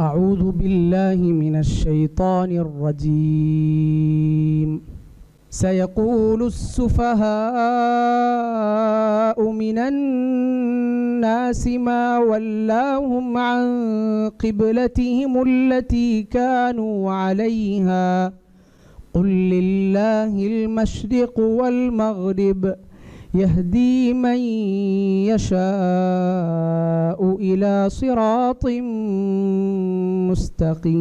أعوذ بالله من الشيطان الرجيم. سيقول السفهاء من الناس ما ولاهم عن قبلتهم التي كانوا عليها. قل لله المشرق والمغرب. يهدي من يشاء إلى صراط مستقيم.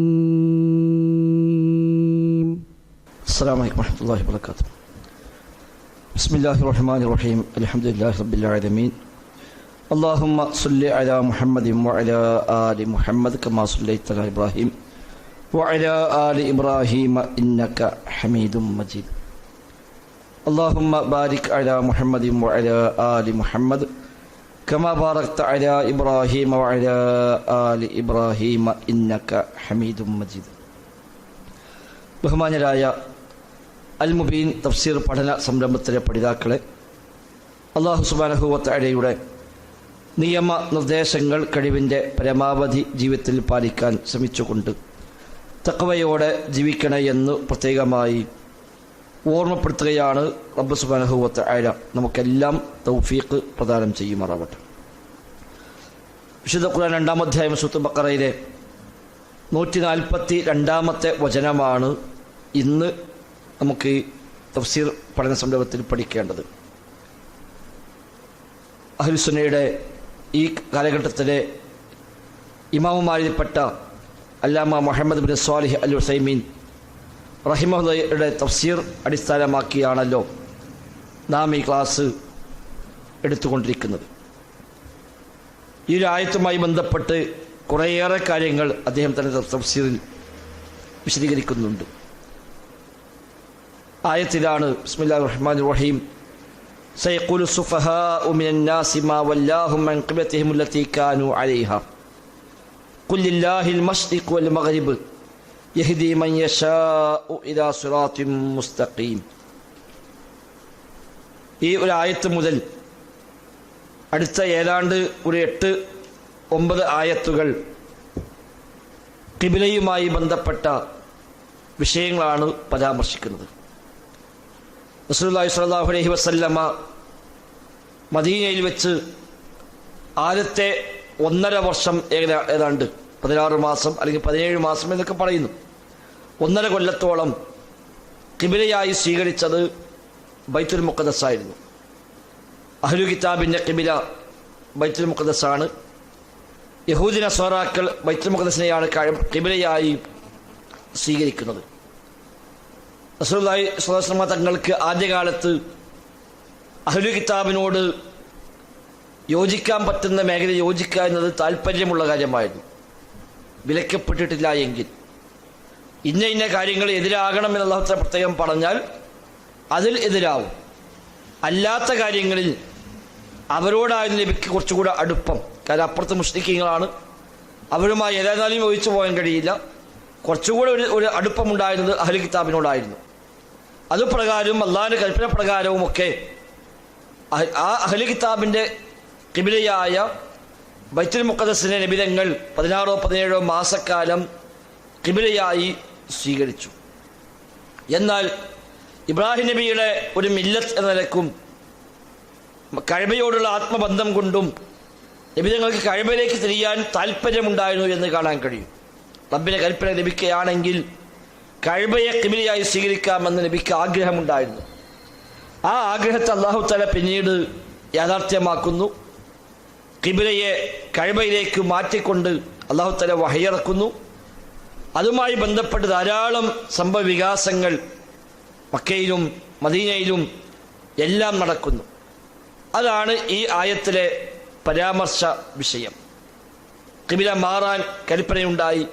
السلام عليكم ورحمة الله وبركاته. بسم الله الرحمن الرحيم. الحمد لله رب العالمين. اللهم صل على محمد وعلى آل محمد كما صليت على إبراهيم وعلى آل إبراهيم إنك حميد مجيد. اللهم بارك على محمد وعلى آل محمد كما باركت على إبراهيم وعلى آل إبراهيم إنك حميد مجيد ബഹുമാന്യരായ അൽ മുബീൻ തഫ്സീർ പഠന സംരംഭത്തിലെ പഠിതാക്കളെ അള്ളാഹു സുബാനഹുവത്തഴയുടെ നിയമ നിർദ്ദേശങ്ങൾ കഴിവിൻ്റെ പരമാവധി ജീവിതത്തിൽ പാലിക്കാൻ ശ്രമിച്ചുകൊണ്ട് തക്കവയോടെ ജീവിക്കണേ എന്ന് പ്രത്യേകമായി ഓർമ്മപ്പെടുത്തുകയാണ് റബ്ബ് സുബാനഹുവത്ത് ആയ നമുക്കെല്ലാം തൗഫീഖ് പ്രദാനം ചെയ്യുമാറാവട്ടെ. വിശുദ്ധ ഖുർആൻ രണ്ടാം അധ്യായം സുത്ത് ബക്കറയിലെ നൂറ്റി നാൽപ്പത്തി രണ്ടാമത്തെ വചനമാണ് ഇന്ന് നമുക്ക് തഫ്സീർ പഠന സംരംഭത്തിൽ പഠിക്കേണ്ടത്. അഹ്ലുസുനയുടെ ഈ കാലഘട്ടത്തിലെ ഇമാമുമാരിൽപ്പെട്ട Allama Muhammad bin Salih al Uthaymeen റഹിമഹുദയുടെ തഫ്സീർ അടിസ്ഥാനമാക്കിയാണല്ലോ നാം ഈ ക്ലാസ് എടുത്തുകൊണ്ടിരിക്കുന്നത് ഈ ഒരു ആയത്തുമായി ബന്ധപ്പെട്ട് കുറേയേറെ കാര്യങ്ങൾ അദ്ദേഹം തന്നെ തഫ്സീറിൽ വിശദീകരിക്കുന്നുണ്ട് ആയത്തിലാണ് ബിസ്മില്ലാ റഹ്മാൻ റഹീം سيقول السفهاء من الناس ما ولاهم عن قبلتهم التي كانوا عليها قل لله المشرق والمغرب يهدي من يشاء إلى صراط മുസ്തഖീം ഈ ഒരു ആയത്ത് മുതൽ അടുത്ത ഏതാണ്ട് ഒരു എട്ട് ഒമ്പത് ആയത്തുകൾ കിബിലയുമായി ബന്ധപ്പെട്ട വിഷയങ്ങളാണ് പരാമർശിക്കുന്നത്. നസുല്ലാഹി സ്വല്ലാഹു അലഹി വസല്ലമ്മ മദീനയിൽ വെച്ച് ആദ്യത്തെ ഒന്നര വർഷം ഏതാണ്ട് പതിനാറ് മാസം അല്ലെങ്കിൽ പതിനേഴ് മാസം എന്നൊക്കെ പറയുന്നു. ഒന്നര കൊല്ലത്തോളം കിബിലയായി സ്വീകരിച്ചത് ബൈത്തുൽ മുഖദ്ദസ് ആയിരുന്നു അഹ്ലു കിതാബിന്റെ കിബില ബൈത്തുൽ മുഖദ്ദസാണ് യഹൂദിന സോറാക്കൾ ബൈത്തുൽ മുഖദ്ദസിനെയാണ് കിബിലയായി സ്വീകരിക്കുന്നത്. അലൈഹി വസല്ലമ തങ്ങൾക്ക് ആദ്യകാലത്ത് അഹ്ലു കിതാബിനോട് യോജിക്കാൻ പറ്റുന്ന മേഖല യോജിക്കുക എന്നത് താല്പര്യമുള്ള കാര്യമായിരുന്നു. വിലക്കപ്പെട്ടിട്ടില്ല എങ്കിൽ. ഇന്ന ഇന്ന കാര്യങ്ങൾ എതിരാകണം എന്ന് അള്ളാഹു തആല പ്രത്യേകം പറഞ്ഞാൽ അതിൽ എതിരാവും. അല്ലാത്ത കാര്യങ്ങളിൽ അവരോടായിരുന്നു നബിക്ക് കുറച്ചുകൂടെ അടുപ്പം. കാരണം അപ്പുറത്ത് മുസ്ലിക്കീങ്ങളാണ് അവരുമായി ഏതായാലും ഒഴിച്ചു പോകാൻ കഴിയില്ല. കുറച്ചുകൂടെ ഒരു ഒരു അടുപ്പമുണ്ടായിരുന്നത് അഹ്ലു കിതാബിനോടായിരുന്നു. അതുപ്രകാരവും അള്ളാഹിന്റെ കൽപ്പന പ്രകാരവും ഒക്കെ ആ അഹ്ലു കിതാബിന്റെ കിബിലയായ ബൈത്തുൽ മുഖദസിനെ നിബിധങ്ങൾ പതിനാറോ പതിനേഴോ മാസക്കാലം കിബിലയായി സ്വീകരിച്ചു. എന്നാൽ ഇബ്രാഹിം നബിയുടെ ഒരു മില്ലത്ത് എന്ന നിലക്കും കഴിവയോടുള്ള ആത്മബന്ധം കൊണ്ടും നബിതങ്ങൾക്ക് കഴിവയിലേക്ക് തിരിയാൻ താല്പര്യമുണ്ടായിരുന്നു എന്ന് കാണാൻ കഴിയും. റബ്ബിനെ കൽപ്പന ലഭിക്കുകയാണെങ്കിൽ കഴിവയെ കിമിലിയായി സ്വീകരിക്കാമെന്ന് നബിക്ക് ആഗ്രഹമുണ്ടായിരുന്നു. ആ ആഗ്രഹത്തെ അള്ളാഹു തല പിന്നീട് യാഥാർത്ഥ്യമാക്കുന്നു. കിബിലയെ കഴിവയിലേക്ക് മാറ്റിക്കൊണ്ട് അള്ളാഹു തല വഹയിറക്കുന്നു അതുമായി ബന്ധപ്പെട്ട് ധാരാളം സംഭവവികാസങ്ങൾ മക്കയിലും മദീനയിലും എല്ലാം നടക്കുന്നു. അതാണ് ഈ ആയത്തിലെ പരാമർശ വിഷയം. കിബില മാറാൻ കൽപ്പനയുണ്ടായി.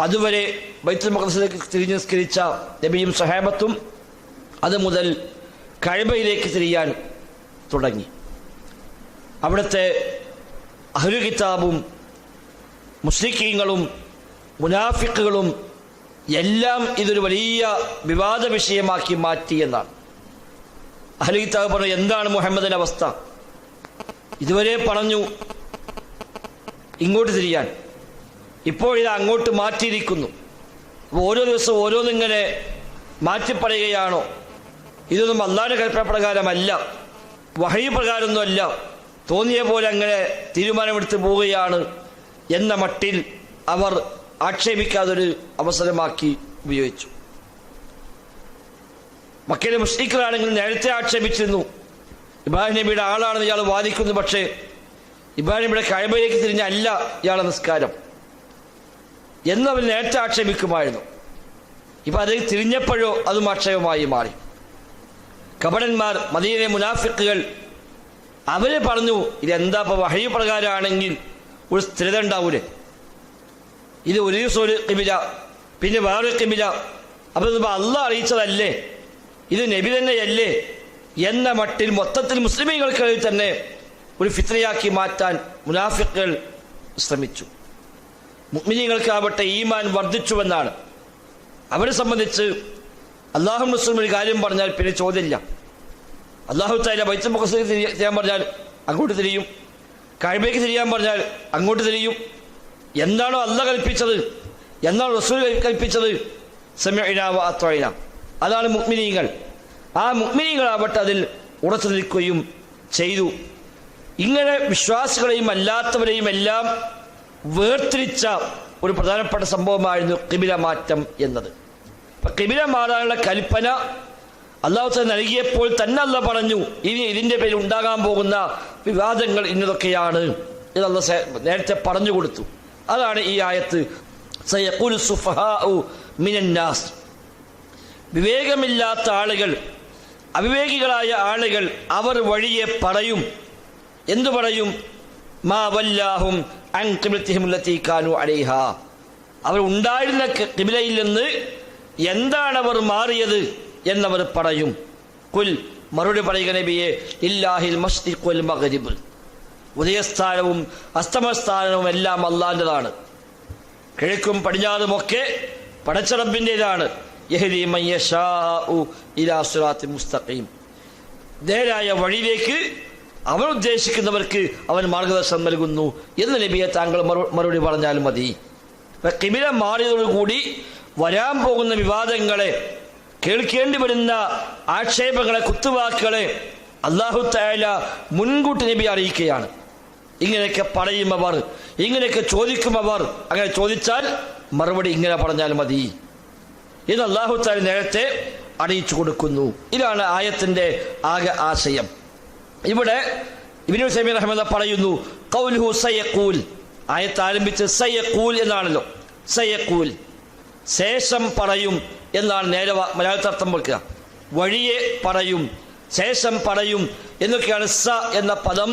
അതുവരെ ബൈത്തുൽ മഖദസിലേക്ക് തിരിഞ്ഞ് നിസ്കരിച്ച നബിയും സഹാബത്തും അത് മുതൽ കഴിബയിലേക്ക് തിരിയാൻ തുടങ്ങി. അവിടുത്തെ അഹ്ലു കിതാബും മുസ്ലിക്കീങ്ങളും മുനാഫിക്കുകളും എല്ലാം ഇതൊരു വലിയ വിവാദ വിഷയമാക്കി മാറ്റി എന്നാണ്. അഹ്ലു കിതാബ് പറഞ്ഞു എന്താണ് മുഹമ്മദിന്റെ അവസ്ഥ? ഇതുവരെ പറഞ്ഞു ഇങ്ങോട്ട് തിരിയാൻ. ഇപ്പോൾ ഇത് അങ്ങോട്ട് മാറ്റിയിരിക്കുന്നു. ഓരോ ദിവസവും ഓരോന്നിങ്ങനെ മാറ്റിപ്പറയുകയാണോ? ഇതൊന്നും അന്നാട് കൽപ്പനപ്രകാരമല്ല പ്രകാരമല്ല. വഹയി പ്രകാരമൊന്നുമല്ല. തോന്നിയ പോലെ അങ്ങനെ തീരുമാനമെടുത്ത് പോവുകയാണ് എന്ന മട്ടിൽ അവർ ആക്ഷേപിക്കാതൊരു അവസരമാക്കി ഉപയോഗിച്ചു. മക്കയിലെ മുസ്ലിങ്ങളാണെങ്കിൽ നേരത്തെ ആക്ഷേപിച്ചിരുന്നു. ഇബ്രാഹിം നബിയുടെ ആളാണെന്ന് ഇയാൾ വാദിക്കുന്നു പക്ഷേ ഇബ്രാഹിം നബിയുടെ കഴിവയിലേക്ക് തിരിഞ്ഞ അല്ല ഇയാളെ നിസ്കാരം. എന്ന് അവർ നേരത്തെ ആക്ഷേപിക്കുമായിരുന്നു. ഇപ്പൊ അത് തിരിഞ്ഞപ്പോഴോ അതും ആക്ഷേപമായി മാറി. കപടന്മാർ മദീനെ മുനാഫിക്കുകൾ അവർ പറഞ്ഞു ഇതെന്താ ഇപ്പൊ വഹയ പ്രകാരമാണെങ്കിൽ ഒരു സ്ഥിരത ഉണ്ടാവൂലേ? ഇത് ഒരു ദിവസം ഒരു കിബില പിന്നെ വേറൊരു കിബില അപ്പൊ ഇത് അറിയിച്ചതല്ലേ? ഇത് നബി തന്നെയല്ലേ? എന്ന മട്ടിൽ മൊത്തത്തിൽ മുസ്ലിമീങ്ങൾക്കിടയിൽ തന്നെ ഒരു ഫിത്രയാക്കി മാറ്റാൻ മുനാഫിക്കുകൾ ശ്രമിച്ചു. മുസ്ലിങ്ങൾക്കാവട്ടെ ഈമാൻ വർദ്ധിച്ചുവെന്നാണ്. അവരെ സംബന്ധിച്ച് അള്ളാഹു മുസ്ലിം ഒരു കാര്യം പറഞ്ഞാൽ പിന്നെ ചോദ്യമില്ല. അള്ളാഹു താല ബൈത്തുൽ മുഖസ് ചെയ്യാൻ പറഞ്ഞാൽ അങ്ങോട്ട് തിരിയും. കഴിവേക്ക് തിരിയാൻ പറഞ്ഞാൽ അങ്ങോട്ട് തിരിയും. എന്താണോ അല്ല കൽപ്പിച്ചത്? എന്നാണ് റസൂൽ കൽപ്പിച്ചത്? സമയനാവ അതാണ് മുക്മിനീങ്ങൾ ആ മുക്മിനീങ്ങളാവട്ടെ അതിൽ ഉറച്ചു നിൽക്കുകയും ചെയ്തു. ഇങ്ങനെ വിശ്വാസികളെയും അല്ലാത്തവരെയും എല്ലാം വേർതിരിച്ച ഒരു പ്രധാനപ്പെട്ട സംഭവമായിരുന്നു കിബില മാറ്റം എന്നത്. കിബില മാറാനുള്ള കൽപ്പന അള്ളാഹു നൽകിയപ്പോൾ തന്നെ അല്ല പറഞ്ഞു ഇനി ഇതിന്റെ പേരിൽ ഉണ്ടാകാൻ പോകുന്ന വിവാദങ്ങൾ ഇന്നതൊക്കെയാണ് ഇതല്ല നേരത്തെ പറഞ്ഞു കൊടുത്തു. അതാണ് ഈ ആയത്ത്. സുഫഹാഉ മിനന്നാസ് വിവേകമില്ലാത്ത ആളുകൾ അവിവേകികളായ ആളുകൾ അവർ വഴിയെ പറയും. എന്തു പറയും? മാ വല്ലാഹും അൻ ഖിബ്ലത്തിഹിമുല്ലത്തി കാനു അലൈഹ. അവർ ഉണ്ടായിരുന്ന കിബിലയിൽ നിന്ന് എന്താണ് അവർ മാറിയത് എന്നവർ പറയും. കുൽ മറുപടി പറയുക നബിയെ ഇല്ലാഹിൽ മസ്തിഖുൽ മഗ്രിബ്. ഉദയസ്ഥാനവും അസ്തമസ്ഥാനവും എല്ലാം അള്ളാന്റെതാണ് കിഴക്കും പടിഞ്ഞാറുമൊക്കെ പടച്ചറബിന്റെതാണ്. മുസ്തഖീം. നേരായ വഴിയിലേക്ക് അവൻ ഉദ്ദേശിക്കുന്നവർക്ക് അവൻ മാർഗദർശനം നൽകുന്നു എന്ന് നബിയെ താങ്കൾ മറുപടി പറഞ്ഞാൽ മതി. കിമിര മാറിയതോടുകൂടി വരാൻ പോകുന്ന വിവാദങ്ങളെ കേൾക്കേണ്ടി വരുന്ന ആക്ഷേപങ്ങളെ കുത്തുവാക്കുകളെ അള്ളാഹു തായാല മുൻകൂട്ടി നബി അറിയിക്കുകയാണ്. ഇങ്ങനെയൊക്കെ പറയും അവർ. ഇങ്ങനെയൊക്കെ ചോദിക്കും അവർ. അങ്ങനെ ചോദിച്ചാൽ മറുപടി ഇങ്ങനെ പറഞ്ഞാൽ മതി. ഇത് അള്ളാഹു താൽ നേരത്തെ അറിയിച്ചു കൊടുക്കുന്നു. ഇതാണ് ആയത്തിന്റെ ആകെ ആശയം. ഇവിടെ ഇബിനു സമീർ അഹമ്മദ് പറയുന്നു കൗലുഹു സയ്യക്കൂൽ ആയത്ത് ആരംഭിച്ച് സയ്യക്കൂൽ എന്നാണല്ലോ. സയ്യക്കൂൽ ശേഷം പറയും എന്നാണ് നേരെ മലയാളത്തിൽ അർത്ഥം വെക്കുക. വഴിയെ പറയും ശേഷം പറയും എന്നൊക്കെയാണ് സ എന്ന പദം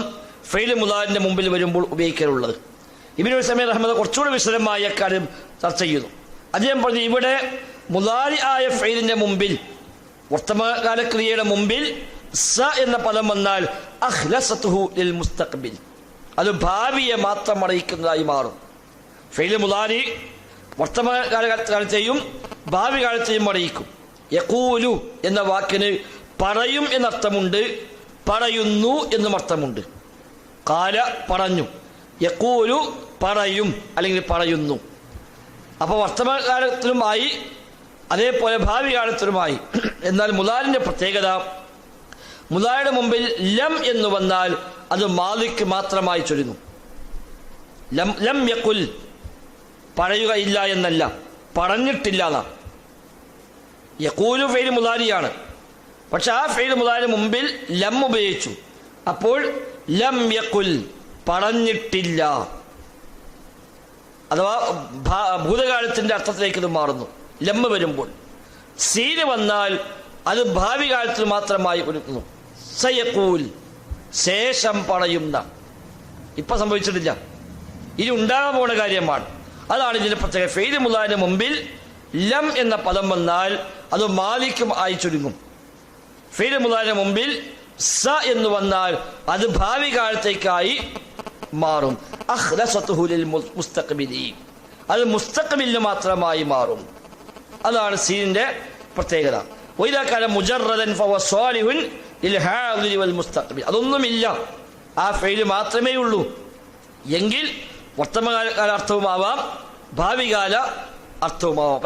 ഫെയിൽ മുലാലിന്റെ മുമ്പിൽ വരുമ്പോൾ ഉപയോഗിക്കാറുള്ളത് ഇബിനു സമീർ അഹമ്മദ് കുറച്ചുകൂടി വിശദമായ കാര്യം ചർച്ച ചെയ്യുന്നു അദ്ദേഹം പറഞ്ഞു ഇവിടെ മുലാരി ആയ ഫെയിലിന്റെ മുമ്പിൽ വർത്തമാനകാല ക്രിയയുടെ മുമ്പിൽ സ എന്ന പദം വന്നാൽ അഹ്ലസത്തുഹു ലിൽ അത് ഭാവിയെ മാത്രം അറിയിക്കുന്നതായി മാറും. ഫെയിൽ മുലാരി വർത്തമാനകാലത്തെയും കാല- കാലത്തെയും ഭാവി കാലത്തെയും അറിയിക്കും. യക്കൂലു എന്ന വാക്കിന് പറയും എന്നർത്ഥമുണ്ട് പറയുന്നു എന്നും അർത്ഥമുണ്ട്. കാല പറഞ്ഞു. യക്കൂലു പറയും അല്ലെങ്കിൽ പറയുന്നു. അപ്പോൾ വർത്തമാനകാലത്തിലുമായി അതേപോലെ ഭാവി കാലത്തിലുമായി എന്നാൽ മുലാലിന്റെ പ്രത്യേകത മുലാലിയുടെ മുമ്പിൽ ലം എന്ന് വന്നാൽ അത് മാലിക്ക് മാത്രമായി ചൊല്ലുന്നു. ലം ലം യക്കുൽ പറയുകയില്ല എന്നല്ല പറഞ്ഞിട്ടില്ല എന്നാ. യക്കൂലു ഫെയിൽ മുലാരിയാണ് പക്ഷെ ആ ഫെയിൽ മുലാരി മുമ്പിൽ ലം ഉപയോഗിച്ചു. അപ്പോൾ ലം യക്കുൽ പറഞ്ഞിട്ടില്ല. അഥവാ ഭൂതകാലത്തിന്റെ അർത്ഥത്തിലേക്ക് ഇത് മാറുന്നു. ലമ്മ വരുമ്പോൾ. സീന് വന്നാൽ അത് ഭാവി കാലത്തിൽ മാത്രമായി ഒരുക്കുന്നു. സയക്കൂൽ ശേഷം പറയുന്ന. ഇപ്പൊ സംഭവിച്ചിട്ടില്ല. ഇനി ഉണ്ടാകാൻ പോകുന്ന കാര്യമാണ്. അതാണ് ഇതിന്റെ പ്രത്യേക ഫെയ്ദ് മുലാന്റെ മുമ്പിൽ ലം എന്ന പദം വന്നാൽ അത് മാലിക്കും ആയി ചുരുങ്ങും. ഫെയ്ദ് മുലാന്റെ മുമ്പിൽ സ എന്ന് വന്നാൽ അത് ഭാവി കാലത്തേക്കായി മാറും മുസ്തഖ്ബിലി. അത് മുസ്തഖബിലിന് മാത്രമായി മാറും. അതാണ് സീനിന്റെ പ്രത്യേകത. മുസ്തഖ്ബിൽ അതൊന്നുമില്ല. ആ ഫെയിൽ മാത്രമേ ഉള്ളൂ. എങ്കിൽ വർത്തമാനകാല അർത്ഥവുമാവാം ഭാവികാല അർത്ഥവുമാവാം.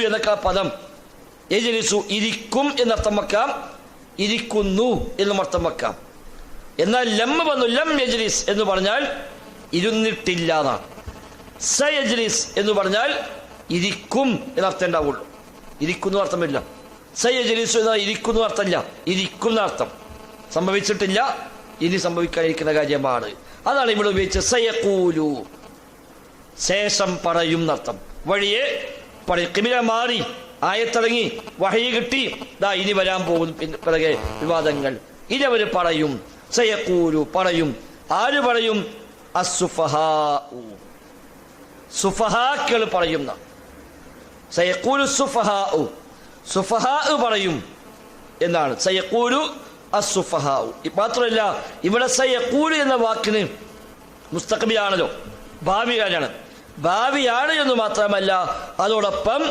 എന്നൊക്കെ പദം യജ്ലിസു ഇരിക്കും എന്നർത്ഥം വെക്കാം. ഇരിക്കുന്നു എന്നും അർത്ഥം വെക്കാം. എന്നാൽ ലം വന്നു ലം യജ്ലിസ് എന്ന് പറഞ്ഞാൽ ഇരുന്നിട്ടില്ല എന്നാണ്. സ യജ്ലിസ് എന്ന് പറഞ്ഞാൽ ഇരിക്കും എന്നർത്ഥം ഉണ്ടാവുള്ളൂ. ഇരിക്കുന്നു അർത്ഥമില്ല. സ യജ്ലിസു എന്ന ഇരിക്കുന്നു അർത്ഥമില്ല. ഇരിക്കുന്ന അർത്ഥം. സംഭവിച്ചിട്ടില്ല ഇനി സംഭവിക്കാനിരിക്കുന്ന കാര്യമാണ്. അതാണ് ഇവിടെ ഉപയോഗിച്ച് സയക്കൂലു ശേഷം പറയും എന്നർത്ഥം. വഴിയെ പറയും. കിമില മാറി. ആയത്തിറങ്ങി വഹയി കിട്ടി. ദാ ഇനി വരാൻ പോകും പിറകെ വിവാദങ്ങൾ. അവർ പറയും. സയക്കൂരു പറയും. ആര് പറയും? സുഫഹാക്കൾ പറയുന്ന സയക്കൂരു സുഫഹാ സുഫഹാ പറയും. എന്നാണ്. സയക്കൂരു അസുഫഹാ മാത്രമല്ല ഇവിടെ സയക്കൂരു എന്ന വാക്കിന് മുസ്തഖബിലാണല്ലോ ഭാവിയാണ് ഭാവിയാണ് എന്ന് മാത്രമല്ല അതോടൊപ്പം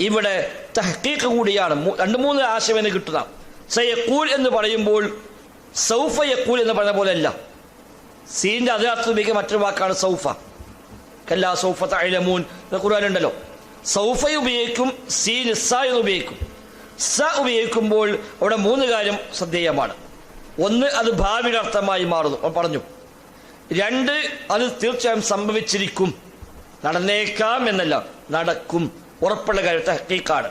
ഇവിടെ തഹ്ക്കീക്ക് കൂടിയാണ്. രണ്ട് മൂന്ന് ആശയം എന്ന് കിട്ടുന്ന സയക്കൂൽ എന്ന് പറയുമ്പോൾ സൗഫ യക്കൂൽ എന്ന് പറഞ്ഞ പോലെയല്ല. സീന്റെ അതേ അർത്ഥം മറ്റൊരു വാക്കാണ് സൗഫ. കല്ലാ സൗഫ തഅലമൂൻ. ഖുർആാനുണ്ടല്ലോ സൗഫ ഉപയോഗിക്കും സീൻ സ എന്ന് ഉപയോഗിക്കും. സ ഉപയോഗിക്കുമ്പോൾ അവിടെ മൂന്ന് കാര്യം ശ്രദ്ധേയമാണ്. ഒന്ന് അത് ഭാവിയുടെ അർത്ഥമായി മാറുന്നു. പറഞ്ഞു. രണ്ട് അത് തീർച്ചയായും സംഭവിച്ചിരിക്കും. നടന്നേക്കാം എന്നല്ല. നടക്കും. ഉറപ്പുള്ള കാര്യത്തെ ഹക്കീക്കാണ്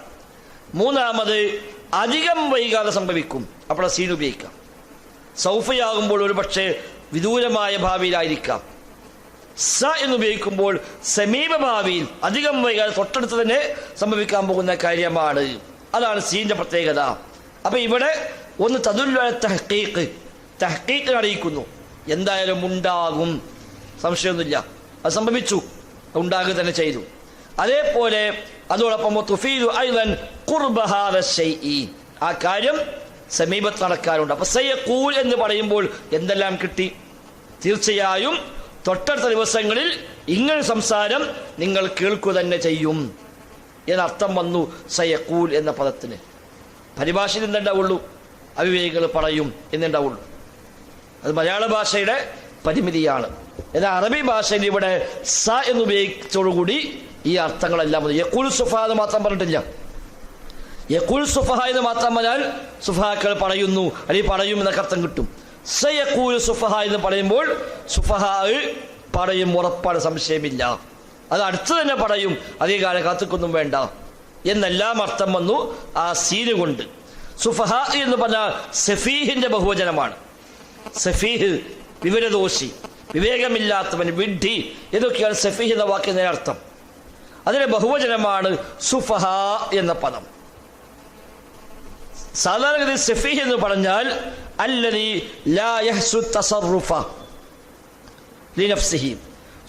മൂന്നാമത് അധികം വൈകാതെ സംഭവിക്കും. അപ്പോൾ സീൻ ഉപയോഗിക്കാം. സൗഫയാകുമ്പോൾ ഒരു പക്ഷേ വിദൂരമായ ഭാവിയിലായിരിക്കാം. സ എന്ന് ഉപയോഗിക്കുമ്പോൾ സമീപ ഭാവിയിൽ അധികം വൈകാതെ തൊട്ടടുത്ത് തന്നെ സംഭവിക്കാൻ പോകുന്ന കാര്യമാണ്. അതാണ് സീന്റെ പ്രത്യേകത. അപ്പൊ ഇവിടെ ഒന്ന് തതുല്ല തഹ്ക്കീക്ക് തഹ്ക്കീക്ക് അറിയിക്കുന്നു. എന്തായാലും ഉണ്ടാകും. സംശയമൊന്നുമില്ല. അത് സംഭവിച്ചു. ഉണ്ടാകുക തന്നെ ചെയ്തു. അതേപോലെ അതോടൊപ്പം. ആ കാര്യം സമീപത്ത് നടക്കാറുണ്ട്. അപ്പൊ സയ്യക്കൂൽ എന്ന് പറയുമ്പോൾ എന്തെല്ലാം കിട്ടി? തീർച്ചയായും തൊട്ടടുത്ത ദിവസങ്ങളിൽ ഇങ്ങനെ സംസാരം നിങ്ങൾ കേൾക്കുക തന്നെ ചെയ്യും. എന്നർത്ഥം വന്നു സയ്യക്കൂൽ എന്ന പദത്തിന്. പരിഭാഷയിൽ എന്തുണ്ടാവുള്ളൂ അവിവേകികൾ പറയും എന്നുണ്ടാവുള്ളൂ. അത് മലയാള ഭാഷയുടെ പരിമിതിയാണ്. എന്നാൽ അറബി ഭാഷയിൽ ഇവിടെ സ എന്ന് ഉപയോഗിച്ചതോടുകൂടി ഈ അർത്ഥങ്ങളെല്ലാം യക്കുൽ സുഫ എന്ന് മാത്രം പറഞ്ഞിട്ടില്ല. യക്കുൽ സുഫഹ എന്ന് മാത്രം പറഞ്ഞാൽ സുഫഹാക്കൾ പറയുന്നു അല്ലെങ്കിൽ പറയും എന്നൊക്കെ അർത്ഥം കിട്ടും. സയക്കൂൽ സുഫഹ എന്ന് പറയുമ്പോൾ സുഫഹ പറയും ഉറപ്പാണ് സംശയമില്ല. അത് അടുത്ത് തന്നെ പറയും അധികകാലം കാത്തുക്കൊന്നും വേണ്ട. എന്നെല്ലാം അർത്ഥം വന്നു ആ സീന് കൊണ്ട്. സുഫഹ എന്ന് പറഞ്ഞാൽ സഫീഹിന്റെ ബഹുവചനമാണ്. സഫീഹ് വിവരദോഷി വിവേകമില്ലാത്തവൻ വിഡ്ഢി ഇതൊക്കെയാണ് സഫീഹ് എന്ന വാക്കിന്റെ അർത്ഥം. അതിലെ ബഹുവചനമാണ് സുഫഹ എന്ന പദം. സാധാരണഗതി സഫീഹ് എന്ന് പറഞ്ഞാൽ അല്ലതി ലിനഫ്സിഹി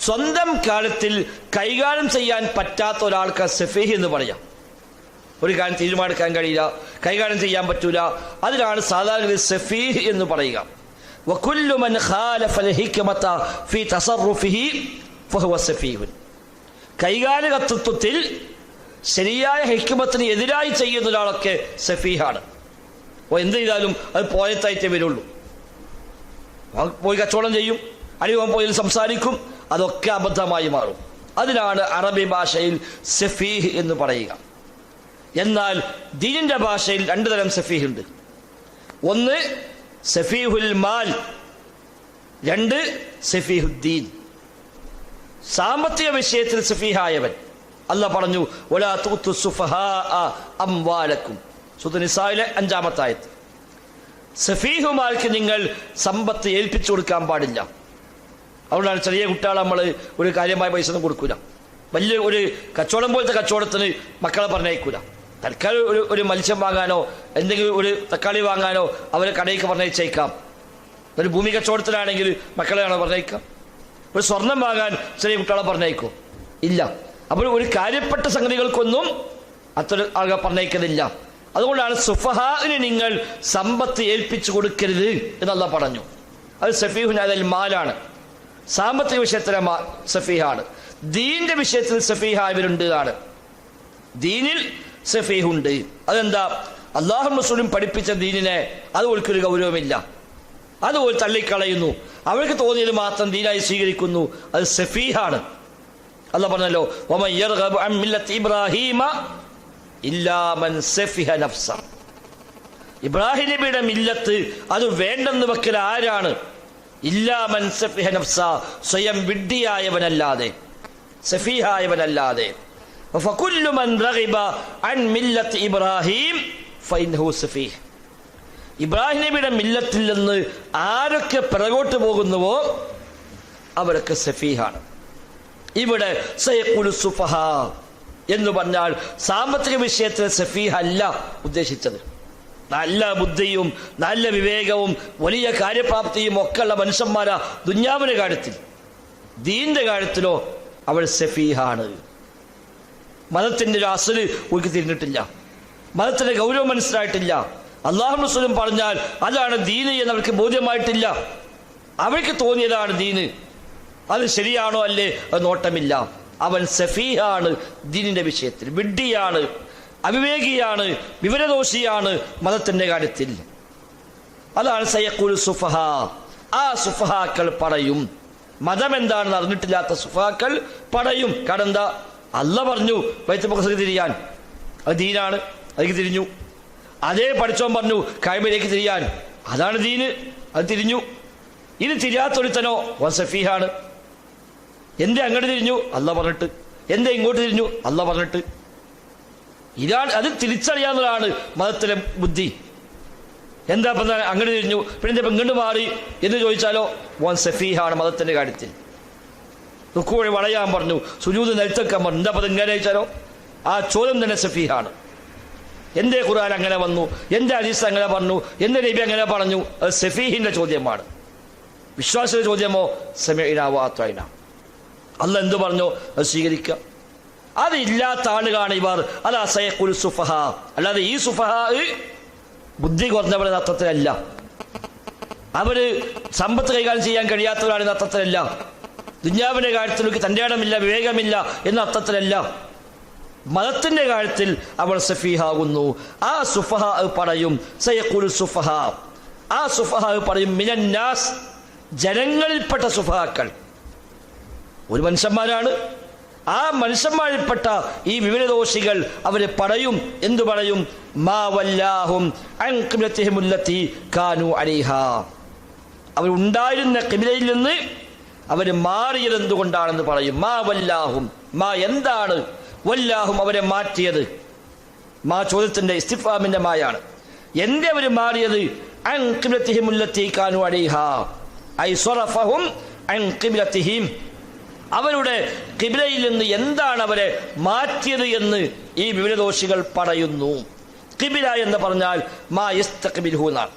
സ്വന്തം കാലത്തിൽ കൈകാര്യം ചെയ്യാൻ പറ്റാത്ത ഒരാൾക്ക് സഫീഹ് എന്ന് പറയാം. ഒരു കാര്യം തീരുമാനിക്കാൻ കഴിയില്ല കൈകാര്യം ചെയ്യാൻ പറ്റൂല. അതിനാണ് സാധാരണ സഫീഹ് എന്ന് പറയുക. വക്കുല്ലുമൻ ഖാലഫൽ ഹിക്മത ഫീ ഫഹുവ സഫീഹുൻ. കൈകാലികത്വത്തിൽ ശരിയായ ഹിക്കുമത്തിന് എതിരായി ചെയ്യുന്ന ഒരാളൊക്കെ സഫീഹാണ്. അപ്പോൾ എന്ത് ചെയ്താലും അത് പോയത്തായിട്ടേ വരുള്ളൂ. പോയി കച്ചവടം ചെയ്യും അനുഭവം പോയി സംസാരിക്കും അതൊക്കെ അബദ്ധമായി മാറും. അതിനാണ് അറബി ഭാഷയിൽ സഫീഹ് എന്ന് പറയുക. എന്നാൽ ദീനിന്റെ ഭാഷയിൽ രണ്ടു തരം സഫീഹ് ഉണ്ട്. ഒന്ന് സഫീഹുൽ മാൽ രണ്ട് സഫീഹുദ്ദീൻ. സാമ്പത്തിക വിഷയത്തിൽ സഫീഹായവൻ. അല്ല പറഞ്ഞു ഒലാ അംവാലക്കും. അഞ്ചാമത്തായത്. സഫീഹുമാർക്ക് നിങ്ങൾ സമ്പത്ത് ഏൽപ്പിച്ചു കൊടുക്കാൻ പാടില്ല. അതുകൊണ്ടാണ് ചെറിയ കുട്ടികളെ നമ്മൾ ഒരു കാര്യമായ പൈസ ഒന്നും കൊടുക്കൂല. വലിയ ഒരു കച്ചവടം പോലത്തെ കച്ചവടത്തിന് മക്കളെ പറഞ്ഞയക്കൂല. തൽക്കാലം ഒരു ഒരു മത്സ്യം വാങ്ങാനോ എന്തെങ്കിലും ഒരു തക്കാളി വാങ്ങാനോ അവരെ കടയിലേക്ക് പറഞ്ഞയച്ചേക്കാം. ഒരു ഭൂമി കച്ചവടത്തിലാണെങ്കിൽ മക്കളെയാണോ പറഞ്ഞയക്കാം ഒരു സ്വർണം വാങ്ങാൻ ചെറിയ കുട്ടികളെ പറഞ്ഞയക്കോ ഇല്ല. അപ്പോൾ ഒരു കാര്യപ്പെട്ട സംഗതികൾക്കൊന്നും അത്ര ആളുകൾ പറഞ്ഞേക്കുന്നില്ല അതുകൊണ്ടാണ് സുഫഹാന് നിങ്ങൾ സമ്പത്ത് ഏൽപ്പിച്ചു കൊടുക്കരുത് എന്നല്ല പറഞ്ഞു. അത് സഫീഹുൻ അതിൽ മാലാണ്. സാമ്പത്തിക വിഷയത്തിലെ സഫീഹാണ്. ദീന്റെ വിഷയത്തിൽ സഫീഹായവരുണ്ട് ആണ് ദീനിൽ സഫീഹുണ്ട്. അതെന്താ? അള്ളാഹു റസൂലും പഠിപ്പിച്ച ദീനിനെ അത് ഒരിക്കലും ഗൗരവമില്ല. അതുപോലെ തള്ളിക്കളയുന്നു. അവർക്ക് തോന്നിയത് മാത്രം ദീനായി സ്വീകരിക്കുന്നു. അത് സഫീഹാണ്. അല്ല പറഞ്ഞല്ലോ ഇബ്രാഹിമ ഇല്ലാമൻ ഇബ്രാഹിം നബിയുടെ മില്ലത്ത് അത് വേണ്ടെന്ന് വെക്കൽ ആരാണ്? ഇല്ലാമൻ സഫിഹ നഫ്സ സ്വയം വിഡ്ഢിയായവനല്ലാതെ സഫീഹായവനല്ലാതെ. ഫകുല്ലു മൻ റഗിബ അൻ മില്ലത്ത് ഇബ്രാഹിം ഫൈൻഹു സഫീഹ്. ഇബ്രാഹിം നബിയുടെ മില്ലത്തിൽ നിന്ന് ആരൊക്കെ പിറകോട്ട് പോകുന്നുവോ അവരൊക്കെ സഫീഹാണ്. ഇവിടെ സുഫഹ എന്ന് പറഞ്ഞാൽ സാമ്പത്തിക വിഷയത്തിൽ സഫീഹ അല്ല ഉദ്ദേശിച്ചത്. നല്ല ബുദ്ധിയും നല്ല വിവേകവും വലിയ കാര്യപ്രാപ്തിയും ഒക്കെ ഉള്ള മനുഷ്യന്മാരാ ദുഞ്ഞാവിന്റെ കാര്യത്തിൽ. ദീന്റെ കാര്യത്തിലോ അവൾ സഫീഹാണ്. മതത്തിന്റെ ഒരു അസൽ ഒഴുക്കി തിരിഞ്ഞിട്ടില്ല മതത്തിന്റെ ഗൗരവം മനസ്സിലായിട്ടില്ല. അള്ളാഹു റസൂലും പറഞ്ഞാൽ അതാണ് ദീന് എന്ന് അവർക്ക് ബോധ്യമായിട്ടില്ല. അവർക്ക് തോന്നിയതാണ് ദീന്. അത് ശരിയാണോ അല്ലേ? അത് നോട്ടമില്ല. അവൻ സഫീഹാണ് ദീനിന്റെ വിഷയത്തിൽ. വിഡ്ഢിയാണ് അവിവേകിയാണ് വിവരദോഷിയാണ് മതത്തിന്റെ കാര്യത്തിൽ. അതാണ് സയ്യക്കുൽ സുഫഹ. ആ സുഫഹാക്കൾ പറയും. മതം എന്താണെന്ന് അറിഞ്ഞിട്ടില്ലാത്ത സുഫാക്കൾ പറയും. കടന്ത അല്ല പറഞ്ഞു. വൈദ്യമുഖത്തേക്ക് തിരിയാൻ. അത് ദീനാണ്. അതിക്ക് തിരിഞ്ഞു. അതേ പഠിച്ചോൻ പറഞ്ഞു കായ്മയിലേക്ക് തിരിയാൻ. അതാണ് ദീന്. അത് തിരിഞ്ഞു. ഇത് തിരിയാത്തൊരുത്തനോ? വസഫീഹാണ്. സഫീഹാണ് എന്തേ അങ്ങോട്ട് തിരിഞ്ഞു? അല്ല പറഞ്ഞിട്ട്. എന്റെ ഇങ്ങോട്ട് തിരിഞ്ഞു? അല്ല പറഞ്ഞിട്ട്. ഇതാണ് അത് തിരിച്ചറിയാവുന്നതാണ് മതത്തിലെ ബുദ്ധി. എന്താ പറഞ്ഞാൽ അങ്ങനെ തിരിഞ്ഞു? പിന്നെ ഇങ്ങോട്ട് മാറി? എന്ന് ചോദിച്ചാലോ? വൻ സഫീഹാണ് മതത്തിന്റെ കാര്യത്തിൽ റുക്കുവഴി വളയാൻ പറഞ്ഞു. സുജൂത് നിലത്തെക്കാൻ പറഞ്ഞു. എന്താ അപ്പം ഇങ്ങനെ ചോദിച്ചാലോ? ആ ചോദ്യം തന്നെ സഫീഹാണ്. എന്തേ ഖുർആൻ അങ്ങനെ വന്നു എന്റെ ഹദീസ് അങ്ങനെ പറഞ്ഞു എന്റെ നബി അങ്ങനെ പറഞ്ഞു. അത് സഫീഹിന്റെ ചോദ്യമാണ്. വിശ്വാസിയുടെ ചോദ്യമോ? സെമിനാവാത്തൈന അല്ല എന്തു പറഞ്ഞു? അത് സ്വീകരിക്കുക. അതില്ലാത്ത ആളുകളാണ് ഇവർ. അത് അസയക്കുൽ സുഫഹ. അല്ലാതെ ഈ സുഫഹ ബുദ്ധി കുറഞ്ഞവരെ അർത്ഥത്തിലല്ല അവർ സമ്പത്ത് കൈകാര്യം ചെയ്യാൻ കഴിയാത്തവരാണ് നത്തത്തിലല്ല ദുഞ്ഞാവിന്റെ കാര്യത്തിലേക്ക് തന്റെ ഇടമില്ല വിവേകമില്ല എന്ന അർത്ഥത്തിലല്ല മതത്തിന്റെ കാര്യത്തിൽ അവൾ സഫീഹാകുന്നു. ആ സുഫഹ പറയും സയക്കുൽ സുഫഹ. ആ സുഫഹ പറയും മിനന്നാസ് ജനങ്ങളിൽപ്പെട്ട സുഫഹാക്കൾ. ഒരു മനുഷ്യന്മാരാണ്. ആ മനുഷ്യന്മാരിൽപ്പെട്ട ഈ വിവരദോഷികൾ അവർ പറയും എന്തു പറയും? മാ വല്ലാഹും അൻ ഖിബ്ലത്തിഹിമുല്ലത്തി കാനു അലൈഹ. അവരുണ്ടായിരുന്ന കിബിലയിൽ നിന്ന് അവർ മാറിയത് എന്തുകൊണ്ടാണെന്ന് പറയും? മാ വല്ലാഹും മാ എന്താണ്? വല്ലാഹും അവരെ മാറ്റിയത്. മാ ചോദ്യത്തിന്റെ ഇസ്തിഫാമിന്റെ മായാണ്. എന്തേ അവർ മാറിയത്? അവരുടെ കിബിലയിൽ നിന്ന് എന്താണ് അവരെ മാറ്റിയത് എന്ന് ഈ വിവരദോഷികൾ പറയുന്നു. കിബില എന്ന് പറഞ്ഞാൽ മാ യസ്തഖ്ബിൽഹു എന്നാണ്.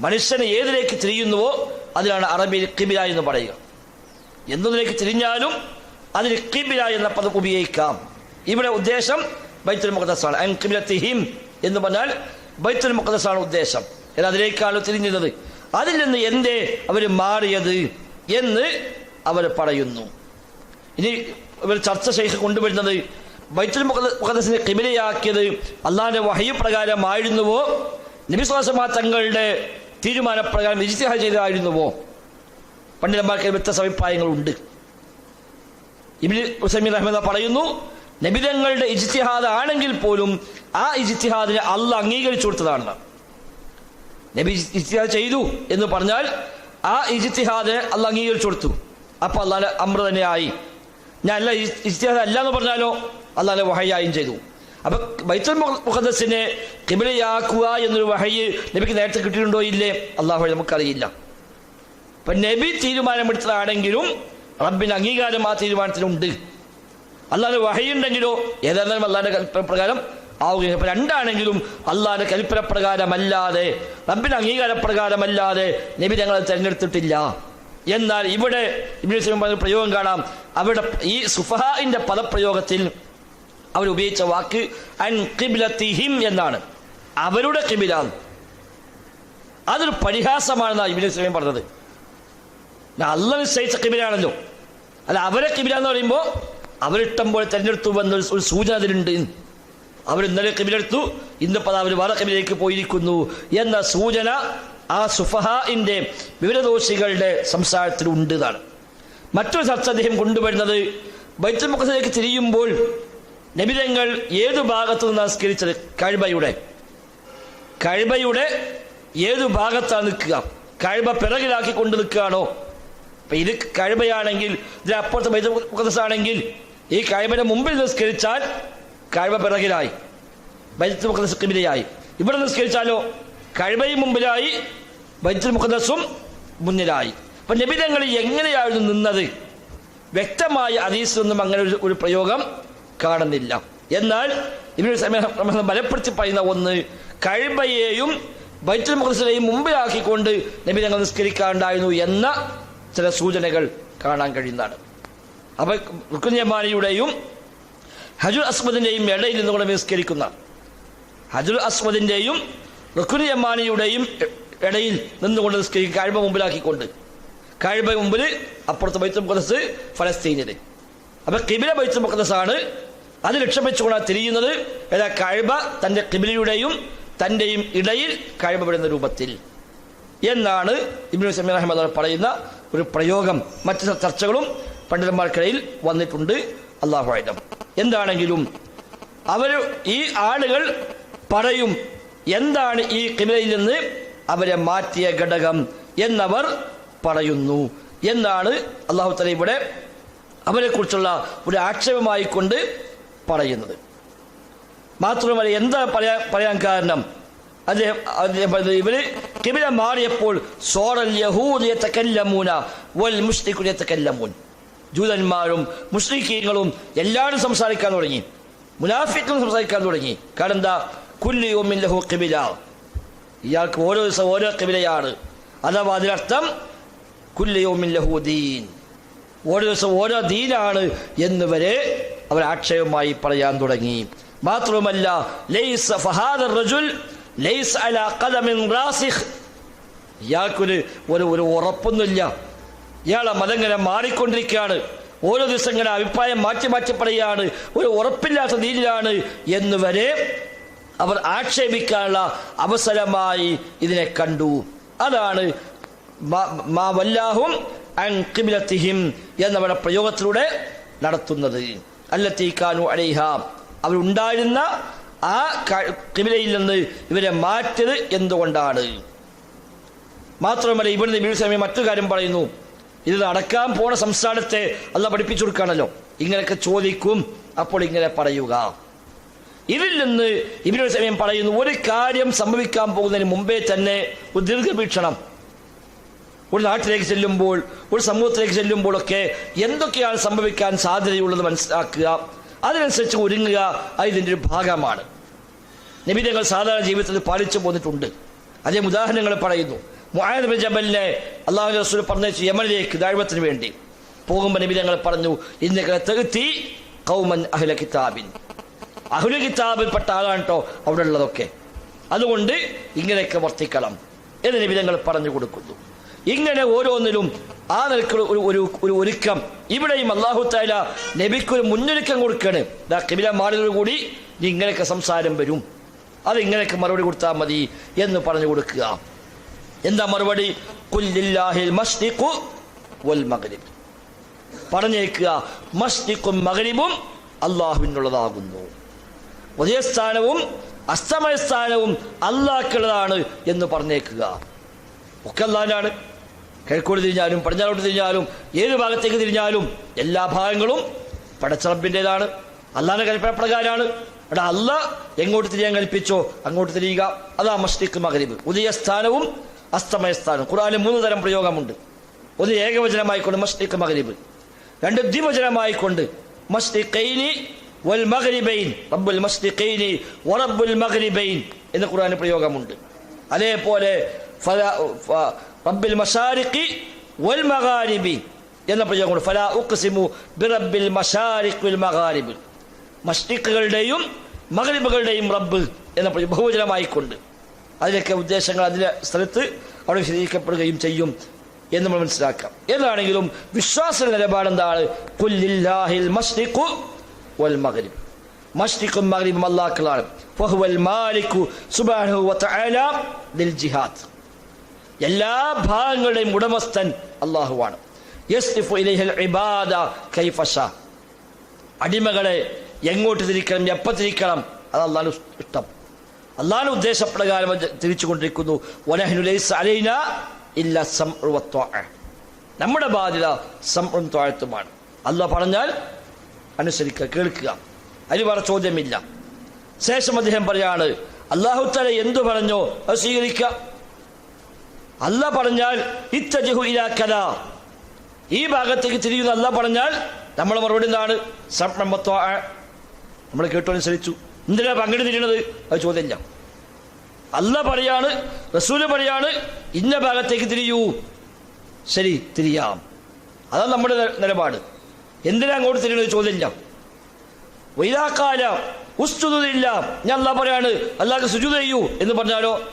മനുഷ്യനെ ഏതിലേക്ക് തിരിയുന്നുവോ അതിനാണ് അറബിയിൽ കിബില എന്ന് പറയുക. എന്നതിലേക്ക് തിരിഞ്ഞാലും അതിന് കിബില എന്ന പദം ഉപയോഗിക്കാം. ഇവിടെ ഉദ്ദേശം ബൈത്തുൽ മുഖദസാണ് അൻ കിബിലത്തിഹിം എന്ന് പറഞ്ഞാൽ ബൈത്തുൽ മുഖദസാണ് ഉദ്ദേശം. എന്നാൽ അതിലേക്കാണ് തിരിഞ്ഞത് അതിൽ നിന്ന് എന്തേ അവർ മാറിയത് എന്ന് അവർ പറയുന്നു. ഇനി ഇവർ ചർച്ച ശേഷം കൊണ്ടുവരുന്നത് ബൈത്തുൽ മുഖദസിനെ കിബിലയാക്കിയത് അള്ളാഹിന്റെ വഹയ പ്രകാരമായിരുന്നുവോ? നബിസ്വാസമാ തങ്ങളുടെ തീരുമാനപ്രകാരം ഇജ്തിഹാദ് ചെയ്തതായിരുന്നുവോ? പണ്ഡിതന്മാർക്ക് വ്യത്യസ്ത അഭിപ്രായങ്ങളുണ്ട്. ഇബിൻ ഉസൈമീൻ അഹമ്മദ പറയുന്നു നബിതങ്ങളുടെ ഇജ്തിഹാദ് ആണെങ്കിൽ പോലും ആ ഇജ്തിഹാദിനെ അല്ല അംഗീകരിച്ചു കൊടുത്തതാണ്. നബി ഇജ്തിഹാദ് ചെയ്തു എന്ന് പറഞ്ഞാൽ ആ ഇജ്തിഹാദിനെ അല്ല അംഗീകരിച്ചു കൊടുത്തു. അപ്പൊ അള്ളാഹ് അമ്ര തന്നെ ആയി ഞാൻ അല്ല ഇജ്തിഹാദ് അല്ല എന്ന് പറഞ്ഞാലോ? അള്ളാഹ് വഹയായും ചെയ്തു. അപ്പൊ ബൈത്തൽ മുഖദ്സിനെ കിബിലയാക്കുക എന്നൊരു വഹയ്യ് നബിക്ക് നേരത്തെ കിട്ടിയിട്ടുണ്ടോ? ഇല്ലേ? അള്ളാഹു നമുക്കറിയില്ല. അപ്പൊ നബി തീരുമാനമെടുത്തതാണെങ്കിലും റബ്ബിന് അംഗീകാരം ആ തീരുമാനത്തിനുണ്ട് അല്ലാതെ വഹയുണ്ടെങ്കിലോ? ഏതായാലും അള്ളാന്റെ കൽപ്പന പ്രകാരം ആവുകയും അപ്പൊ രണ്ടാണെങ്കിലും അള്ളാന്റെ കൽപ്പനപ്രകാരമല്ലാതെ പ്രകാരമല്ലാതെ അംഗീകാരപ്രകാരമല്ലാതെ അംഗീകാര പ്രകാരമല്ലാതെ നബി ഞങ്ങളെ തെരഞ്ഞെടുത്തിട്ടില്ല. എന്നാൽ ഇവിടെ പറഞ്ഞ പ്രയോഗം കാണാം. അവിടെ ഈ സുഫഹിന്റെ പദപ്രയോഗത്തിൽ അവർ ഉപയോഗിച്ച വാക്ക് അൻ കിബിലത്തിഹിം എന്നാണ്. അവരുടെ കിബില അതൊരു പരിഹാസമാണെന്നാണ് ഇബിനു സമയം പറഞ്ഞത്. അല്ല നിശ്ചയിച്ച കിബിലാണല്ലോ അല്ല അവരെ കിബില എന്ന് പറയുമ്പോൾ അവരിഷ്ടം പോലെ തെരഞ്ഞെടുത്തു എന്നൊരു ഒരു സൂചന അതിലുണ്ട്. അവർ ഇന്നലെ കബിലെടുത്തു ഇന്നിപ്പോൾ അവർ വേറെ കബിലേക്ക് പോയിരിക്കുന്നു എന്ന സൂചന ആ സുഫഹാന്റെ വിവരദോഷികളുടെ സംസാരത്തിൽ ഉണ്ട് എന്നാണ്. മറ്റൊരു ചർച്ച അദ്ദേഹം കൊണ്ടുവരുന്നത് ബൈത്തുൽ മുഖത്തിലേക്ക് തിരിയുമ്പോൾ നബിതങ്ങൾ ഏതു ഭാഗത്തു നിന്ന് നമസ്കരിച്ചത് കഴിബയുടെ. കഴിബയുടെ ഏതു ഭാഗത്താണ് നിൽക്കുക? കഴിവ പിറകിലാക്കി കൊണ്ട് നിൽക്കുകയാണോ? അപ്പം ഇത് കഴിവയാണെങ്കിൽ ഇതിന് അപ്പുറത്ത് ബൈത്തുൽ മുഖദ്ദസ് ആണെങ്കിൽ ഈ കായ്മയുടെ മുമ്പിൽ നിസ്കരിച്ചാൽ കായ്മ പിറകിലായി. ബൈത്തുൽ മുഖദസ് കിബിലയായി ഇവിടെ നിസ്കരിച്ചാലോ? കഴുബയും മുമ്പിലായി ബൈത്തുൽ മുഖദസും മുന്നിലായി. അപ്പൊ നബിതങ്ങൾ എങ്ങനെയായിരുന്നു നിന്നത്? വ്യക്തമായ അതീസിലൊന്നും അങ്ങനെ ഒരു ഒരു പ്രയോഗം കാണുന്നില്ല. എന്നാൽ ഇവരുടെ സമയം ബലപ്പെടുത്തി പറയുന്ന ഒന്ന് കഴുബയെയും ബൈത്തുൽ മുഖദസിനെയും മുമ്പിലാക്കിക്കൊണ്ട് നബി ഞങ്ങൾ നിസ്കരിക്കാറുണ്ടായിരുന്നു എന്ന ചില സൂചനകൾ കാണാൻ കഴിയുന്നതാണ്. അപ്പൊ റുക്കുഞ്ഞമാനിയുടെയും ഹജുൽ അസ്മദിന്റെയും ഇടയിൽ നിന്നുകൊണ്ട് നിസ്കരിക്കുന്ന ഹജുൽ അസ്മദിന്റെയും റുക്കുനിയമാനിയുടെയും ഇടയിൽ നിന്നുകൊണ്ട് നിസ്കരിക്കും. കഴിവ മുമ്പിലാക്കിക്കൊണ്ട്. കഴിവ മുമ്പിൽ അപ്പുറത്ത് ബൈത്തുൽ മുഖദസ് ഫലസ്തീനിൽ. അപ്പൊ കിബില ബൈത്തുൽ മുഖദസാണ് അത് ലക്ഷ്യം വെച്ചുകൊണ്ടാണ് തിരിയുന്നത്. ഏതാ കഴിവ തന്റെ കിബിലയുടെയും തന്റെയും ഇടയിൽ കഴിവ വിടുന്ന രൂപത്തിൽ. എന്നാണ് ഇബ്നു സമീർ അഹമ്മദ് പറയുന്ന ഒരു പ്രയോഗം. മറ്റു ചർച്ചകളും പണ്ഡിതന്മാർക്കിടയിൽ വന്നിട്ടുണ്ട്. അള്ളാഹുവായുധം എന്താണെങ്കിലും അവർ ഈ ആളുകൾ പറയും എന്താണ് ഈ കിബിലയിൽ നിന്ന് അവരെ മാറ്റിയ ഘടകം? എന്നവർ പറയുന്നു. എന്നാണ് അള്ളാഹു തല ഇവിടെ അവരെ കുറിച്ചുള്ള ഒരു ആക്ഷേപമായി കൊണ്ട് പറയുന്നത്. മാത്രമല്ല എന്താ പറയാ പറയാൻ കാരണം? അദ്ദേഹം അദ്ദേഹം ഇവർ കിബില മാറിയപ്പോൾ സോറൽ യഹൂദിയ തക്കല്ലമൂന വൽ മുസ്ലിഖുലിയ തക്കല്ലമൂൻ ജൂതന്മാരും മുസ്ലിഖീങ്ങളും എല്ലാവരും സംസാരിക്കാൻ തുടങ്ങി. മുനാഫിക്കും സംസാരിക്കാൻ തുടങ്ങി. കാരണം എന്താ? കുല്ലിയോമിൻ ലഹു കിബില ഇയാൾക്ക് ഓരോ ദിവസം ഓരോ കിബിലയാണ് അഥവാ അതിനർത്ഥം കുല്ലിയോമിൻ ലഹു ദീൻ. ഓരോ ദിവസം ഓരോ ദീനാണ് എന്ന് വരെ അവർ ആക്ഷേപമായി പറയാൻ തുടങ്ങി. മാത്രവുമല്ല ലൈസ ഫഹാദ റജുൽ ലൈസ അലാ ഖദമിൻ റാസിഖ്. ഇയാൾക്കൊരു ഒരു ഒരു ഉറപ്പൊന്നുമില്ല. ഇയാളെ മതം ഇങ്ങനെ മാറിക്കൊണ്ടിരിക്കുകയാണ്. ഓരോ ദിവസം ഇങ്ങനെ അഭിപ്രായം മാറ്റി മാറ്റി പറയുകയാണ്. ഒരു ഉറപ്പില്ലാത്ത രീതിയിലാണ് എന്ന് വരെ അവർ ആക്ഷേപിക്കാനുള്ള അവസരമായി ഇതിനെ കണ്ടു. അതാണ് മാ- വല്ലാഹും എന്നവരുടെ പ്രയോഗത്തിലൂടെ നടത്തുന്നത്. അല്ലത്തീക്കാനു അലൈഹ. അവരുണ്ടായിരുന്ന ആ കിമിലയിൽ നിന്ന് ഇവരെ മാറ്റിയത് എന്തുകൊണ്ടാണ്? മാത്രമല്ല ഇവിടുന്ന് വീട് സമയം മറ്റു കാര്യം പറയുന്നു. ഇത് നടക്കാൻ പോണ സംസ്ഥാനത്തെ അല്ല പഠിപ്പിച്ചു കൊടുക്കുകയാണല്ലോ ഇങ്ങനെയൊക്കെ ചോദിക്കും അപ്പോൾ ഇങ്ങനെ പറയുക. ഇതിൽ നിന്ന് ഇവരുടെ സമയം പറയുന്നു ഒരു കാര്യം സംഭവിക്കാൻ പോകുന്നതിന് മുമ്പേ തന്നെ ഒരു ദീർഘവീക്ഷണം. ഒരു നാട്ടിലേക്ക് ചെല്ലുമ്പോൾ ഒരു സമൂഹത്തിലേക്ക് ചെല്ലുമ്പോഴൊക്കെ എന്തൊക്കെയാണ് സംഭവിക്കാൻ സാധ്യതയുള്ളത് മനസ്സിലാക്കുക. അതിനനുസരിച്ച് ഒരുങ്ങുക അതിന്റെ ഒരു ഭാഗമാണ്. നിബിധങ്ങൾ സാധാരണ ജീവിതത്തിൽ പാലിച്ചു പോന്നിട്ടുണ്ട്. അതേ ഉദാഹരണങ്ങൾ പറയുന്നു. മുആദ് ബിൻ ജബലിനെ അള്ളാഹു റസൂൽ പറഞ്ഞു യമനിലേക്ക് ദൈവത്തിന് വേണ്ടി. പോകുമ്പോൾ നബി ഞങ്ങൾ പറഞ്ഞു ഇന്നൊക്കെ തെകുത്തി കൗമൻ അഹുല കിതാബിൻ. അഹുല കിതാബിൽപ്പെട്ട ആളാണ് കേട്ടോ അവിടെ ഉള്ളതൊക്കെ. അതുകൊണ്ട് ഇങ്ങനെയൊക്കെ വർത്തിക്കണം എന്ന് നബി ഞങ്ങൾ പറഞ്ഞു കൊടുക്കുന്നു. ഇങ്ങനെ ഓരോന്നിലും ആ നിലക്കുള്ള ഒരു ഒരു ഒരു ഒരുക്കം. ഇവിടെയും അള്ളാഹു താല നബിക്കൊരു മുന്നൊരുക്കം കൊടുക്കുകയാണ് കിബില മാറിയോടുകൂടി ഇങ്ങനെയൊക്കെ സംസാരം വരും. അത് ഇങ്ങനെയൊക്കെ മറുപടി കൊടുത്താൽ മതി എന്ന് പറഞ്ഞു കൊടുക്കുക. എന്താ മറുപടി? പറഞ്ഞേക്കുക മസ്തിക്കും മകരിബും അള്ളാഹുവിനുള്ളതാകുന്നു ഉദയസ്ഥാനവും അസ്തമയസ്ഥാനവും അള്ളാഹ്ക്കുള്ളതാണ് എന്ന് പറഞ്ഞേക്കുക. ഒക്കെ അള്ളാഹാണ് കിഴക്കോട് തിരിഞ്ഞാലും പടിഞ്ഞാറോട്ട് തിരിഞ്ഞാലും ഏത് ഭാഗത്തേക്ക് തിരിഞ്ഞാലും എല്ലാ ഭാഗങ്ങളും പടച്ചറപ്പിന്റെതാണ് അല്ലാതെ കൽപ്പന പ്രകാരമാണ് എടാ അല്ല എങ്ങോട്ട് തിരിയാൻ കൽപ്പിച്ചോ അങ്ങോട്ട് തിരിയുക. അതാ മസ്തിക്ക് മകരിബ് ഉദയസ്ഥാനവും അസ്തമയസ്ഥാനവും ഖുറാനിൽ മൂന്ന് തരം പ്രയോഗമുണ്ട്. ഒന്ന് ഏകവചനമായിക്കൊണ്ട് മഷ്ടിക്ക് മകരീബ് രണ്ട് ദ്വിവചനമായിക്കൊണ്ട് മഷ്ടിഖൈനി വൽ മഹരിബൈൻ റബ്ബുൽ മഷ്ടിഖൈനി വറബ്ബുൽ മഹരിബൈൻ എന്ന ഖുർആനിൽ പ്രയോഗമുണ്ട്. അതേപോലെ വൽ മഗാരിബി എന്ന പ്രയോഗമുണ്ട്. ഫലാ ഉഖ്സിമു ബിറബ്ബിൽ മഷാരിഖ് വൽ മഗ്രിബുകളുടെയും റബ്ബ് എന്ന ബഹുവചനമായിക്കൊണ്ട് അതിലൊക്കെ ഉദ്ദേശങ്ങൾ അതിലെ സ്ഥലത്ത് അവിടെ വിശദീകരിക്കപ്പെടുകയും ചെയ്യും എന്ന് നമ്മൾ മനസ്സിലാക്കാം. ഏതാണെങ്കിലും വിശ്വാസ നിലപാട് എന്താണ് കുല്ലില്ലാഹിൽ മസ്തിഖു വൽ മഗ്രിബ്. മഷ്രിഖും മഗ്രിബും അല്ലാഹുക്കളാണ് ഫഹുവൽ മാലിക്കു സുബ്ഹാനഹു വതആല ദിൽ ജിഹാദ്. എല്ലാ ഭാഗങ്ങളുടെയും ഉടമസ്ഥൻ അള്ളാഹുവാണ്. അടിമകളെ എങ്ങോട്ട് തിരിക്കണം എപ്പോൾ തിരിക്കണം അത് അള്ളാഹു ഇഷ്ടം. അള്ളാഹു ഉദ്ദേശപ്രകാരം തിരിച്ചു കൊണ്ടിരിക്കുന്നു. നമ്മുടെ ബാധ്യത സംഉം ത്വാഴത്തുമാണ് അള്ളാഹ് പറഞ്ഞാൽ അനുസരിക്കുക കേൾക്കുക. അതിന് വേറെ ചോദ്യമില്ല. ശേഷം അദ്ദേഹം പറയാണ് അള്ളാഹു തല എന്തു പറഞ്ഞോ അത് സ്വീകരിക്കുക. അല്ല പറഞ്ഞാൽ ഇത്തജഹു ഇലാക്കല ഈ ഭാഗത്തേക്ക് തിരിയുന്ന അല്ല പറഞ്ഞാൽ നമ്മൾ മറുപടി എന്താണ്? നമ്മൾ കേട്ടു അനുസരിച്ചു എന്തിനാ പങ്കിട്ട് തിരിയണത് അത് ചോദ്യമില്ല. അല്ല പറയാണ് റസൂൽ പറയാണ് ഇന്ന ഭാഗത്തേക്ക് തിരിയൂ. ശരി തിരിയാം. അതാണ് നമ്മുടെ നിലപാട്. എന്തിനാ അങ്ങോട്ട് തിരിയണത് ചോദ്യമില്ല. വൈതാക്കാല ഉസ്തുതില്ല ഞാൻ അല്ലാ പറയാണ് അല്ലാതെ സുജൂദ് ചെയ്യൂ എന്ന് പറഞ്ഞാലോ?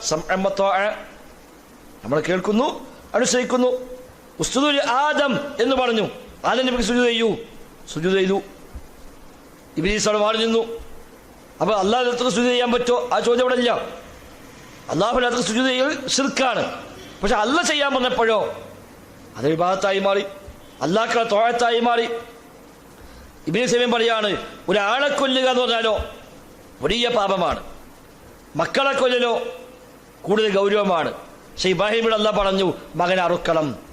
നമ്മൾ കേൾക്കുന്നു അനുസരിക്കുന്നു. ഉസ്തുദുൽ ആദം എന്ന് പറഞ്ഞു. ആദം നബിക്ക് സുജൂദ് ചെയ്യൂ. സുജൂദ് ചെയ്തു. ഇബ്ലീസ് അവിടെ മാറി നിന്നു. അപ്പൊ അള്ളാഹുലത്തിന് സുജൂദ് ചെയ്യാൻ പറ്റുമോ? ആ ചോദ്യം ഇവിടെ ഇല്ല. അത്ര സുജൂദ് ചെയ്യൽ സിർക്കാണ് പക്ഷെ അല്ല ചെയ്യാൻ പറഞ്ഞപ്പോഴോ അത് വിഭാഗത്തായി മാറി. അള്ളാഹ്ക്കുള്ള തോഴത്തായി മാറി. ഇബിന് സമയം പറയാണ് ഒരാളെ കൊല്ലുക എന്ന് പറഞ്ഞാലോ വലിയ പാപമാണ്. മക്കളെ കൊല്ലലോ കൂടുതൽ ഗൗരവമാണ്. പക്ഷെ ഇബ്രാഹിമിൽ അല്ല പറഞ്ഞു മകൻ അറുക്കണം.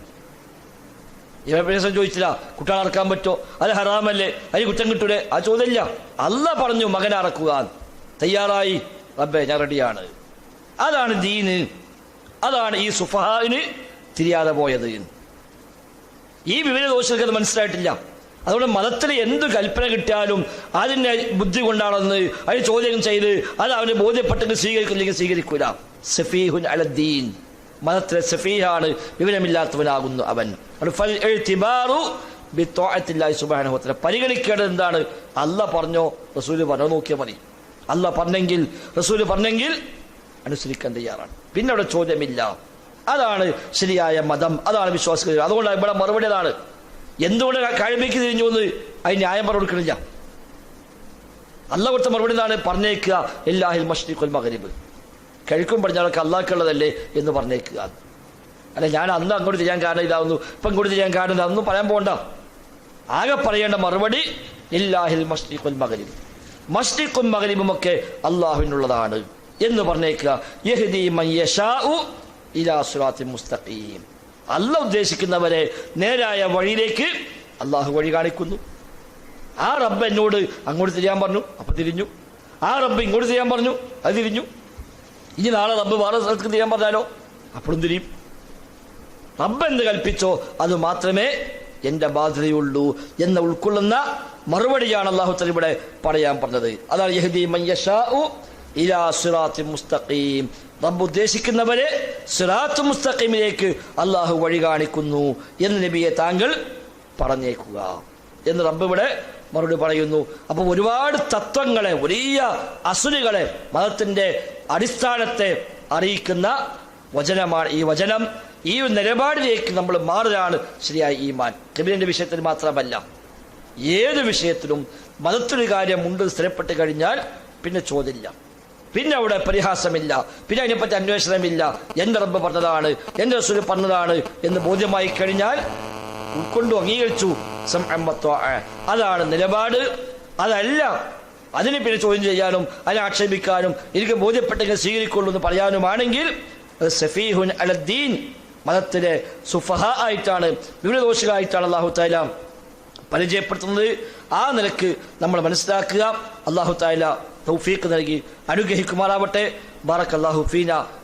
ഇബ്രാഹിം ചോദിച്ചില്ല കുട്ടികൾ അറക്കാൻ പറ്റോ അത് ഹറാമല്ലേ? അതിന് കുറ്റം കിട്ടൂലേ? ആ ചോദ്യമില്ല. അല്ല പറഞ്ഞു മകൻ അറക്കുക തയ്യാറായി. റബ്ബെ ഞാൻ റെഡിയാണ്. അതാണ് ദീന്. അതാണ് ഈ സുഫഹാവിന് തിരിയാതെ പോയത്. ഈ വിവര ദോഷങ്ങൾക്ക് അത് മനസ്സിലായിട്ടില്ല. അതുകൊണ്ട് മതത്തിൽ എന്ത് കൽപ്പന കിട്ടിയാലും അതിനെ ബുദ്ധി കൊണ്ടാണെന്ന് അതിന് ചോദ്യം ചെയ്ത് അത് അവന് ബോധ്യപ്പെട്ടെങ്കിൽ സ്വീകരിക്കില്ലെങ്കിൽ സ്വീകരിക്കൂല. സഫീഹുൻ അലദ്ദീൻ. മതത്തിലെ സഫീഹാണ്. വിവരമില്ലാത്തവനാകുന്നു അവൻ. പരിഗണിക്കേണ്ടത് എന്താണ്? അല്ല പറഞ്ഞോ റസൂൽ പറഞ്ഞോ നോക്കിയാൽ മതി. അല്ല പറഞ്ഞെങ്കിൽ റസൂൽ പറഞ്ഞെങ്കിൽ അനുസരിക്കാൻ തയ്യാറാണ്. പിന്നെ അവിടെ ചോദ്യമില്ല. അതാണ് ശരിയായ മതം അതാണ് വിശ്വാസികൾ. അതുകൊണ്ട് ഇവിടെ മറുപടി അതാണ്. എന്തുകൊണ്ട് കഴിമയ്ക്ക് തിരിഞ്ഞു എന്ന് അതിന് ന്യായം പറഞ്ഞു കൊടുക്കണില്ല? അല്ല കൊടുത്ത മറുപടി എന്താണ്? പറഞ്ഞേക്കുക. എല്ലാഹിൽ മഷ്രിഖുൽ മകരിബ് കഴിക്കും പറഞ്ഞാലൊക്കെ അള്ളാഹ്ക്കുള്ളതല്ലേ എന്ന് പറഞ്ഞേക്കുക. അല്ല ഞാൻ അന്ന് അങ്ങോട്ട് ചെയ്യാൻ കാരണം ഇതാവുന്നു. ഇപ്പം ഇങ്ങോട്ട് ചെയ്യാൻ കാരണം ഇതാവുന്നു പറയാൻ പോകണ്ട ആകെ പറയേണ്ട മറുപടി ഇല്ലാഹിൽ മസ്തിഖുൽ മകരിബ് മസ്തിഖുൽ മകരിബും ഒക്കെ അള്ളാഹുവിനുള്ളതാണ് എന്ന് പറഞ്ഞേക്കുക. ഇലാ മുസ്തഖീം. അല്ല ഉദ്ദേശിക്കുന്നവരെ നേരായ വഴിയിലേക്ക് അള്ളാഹു വഴി കാണിക്കുന്നു. ആ റബ്ബ് എന്നോട് അങ്ങോട്ട് തിരിയാൻ പറഞ്ഞു അപ്പൊ തിരിഞ്ഞു. ആ റബ്ബ് ഇങ്ങോട്ട് തിരിയാൻ പറഞ്ഞു അത് തിരിഞ്ഞു. ഇനി നാളെ റബ്ബ് വേറെ സ്ഥലത്ത് ചെയ്യാൻ പറഞ്ഞാലോ? അപ്പോഴും തിരിയും. റബ്ബ് എന്ത് കൽപ്പിച്ചോ അത് മാത്രമേ എന്റെ ബാധ്യതയുള്ളൂ എന്ന് ഉൾക്കൊള്ളുന്ന മറുപടിയാണ് അള്ളാഹു തല ഇവിടെ പറയാൻ പറഞ്ഞത്. അതാണ് യഹദി മൻ യശാഉ ഇലാ മുസ്തഖീം. റബ്ബ് ഉദ്ദേശിക്കുന്നവരെ സിറാത്ത് മുസ്തഖീമിലേക്ക് അള്ളാഹു വഴി കാണിക്കുന്നു എന്ന് നബിയെ താങ്കൾ പറഞ്ഞേക്കുക. എന്ന് റബ്ബ് ഇവിടെ മറുപടി പറയുന്നു. അപ്പോൾ ഒരുപാട് തത്വങ്ങളെ വലിയ അസുരുകളെ മതത്തിന്റെ അടിസ്ഥാനത്തെ അറിയിക്കുന്ന വചനമാണ് ഈ വചനം. ഈ നിലപാടിലേക്ക് നമ്മൾ മാറുകയാണ് ശരിയായ മാൻ നബിന്റെ വിഷയത്തിൽ മാത്രമല്ല ഏത് വിഷയത്തിലും മതത്തിലൊരു കാര്യം ഉണ്ട് സ്ഥിരപ്പെട്ട് കഴിഞ്ഞാൽ പിന്നെ ചോദില്ല പിന്നെ അവിടെ പരിഹാസമില്ല. പിന്നെ അതിനെപ്പറ്റി അന്വേഷണമില്ല. എന്റെ റബ്ബ് പറഞ്ഞതാണ് എന്റെ റസൂൽ പറഞ്ഞതാണ് എന്ന് ബോധ്യമായി കഴിഞ്ഞാൽ ഉൾക്കൊണ്ടു അംഗീകരിച്ചു. അതാണ് നിലപാട്. അതല്ല അതിനെ പിന്നെ ചോദ്യം ചെയ്യാനും അതിനെ ആക്ഷേപിക്കാനും എനിക്ക് ബോധ്യപ്പെട്ടെങ്കിൽ സ്വീകരിക്കുള്ളൂ എന്ന് പറയാനുമാണെങ്കിൽ സഫീഹുൻ അലദ്ദീൻ മതത്തിലെ സുഫഹ ആയിട്ടാണ് വിവരദോഷികളായിട്ടാണ് അള്ളാഹു താല പരിചയപ്പെടുത്തുന്നത്. ആ നിലയ്ക്ക് നമ്മൾ മനസ്സിലാക്കുക. അള്ളാഹു താല തൗഫീഖ് നൽകി അനുഗ്രഹിക്കുമാറാവട്ടെ. ബാറക് അള്ളാഹു ഫീന.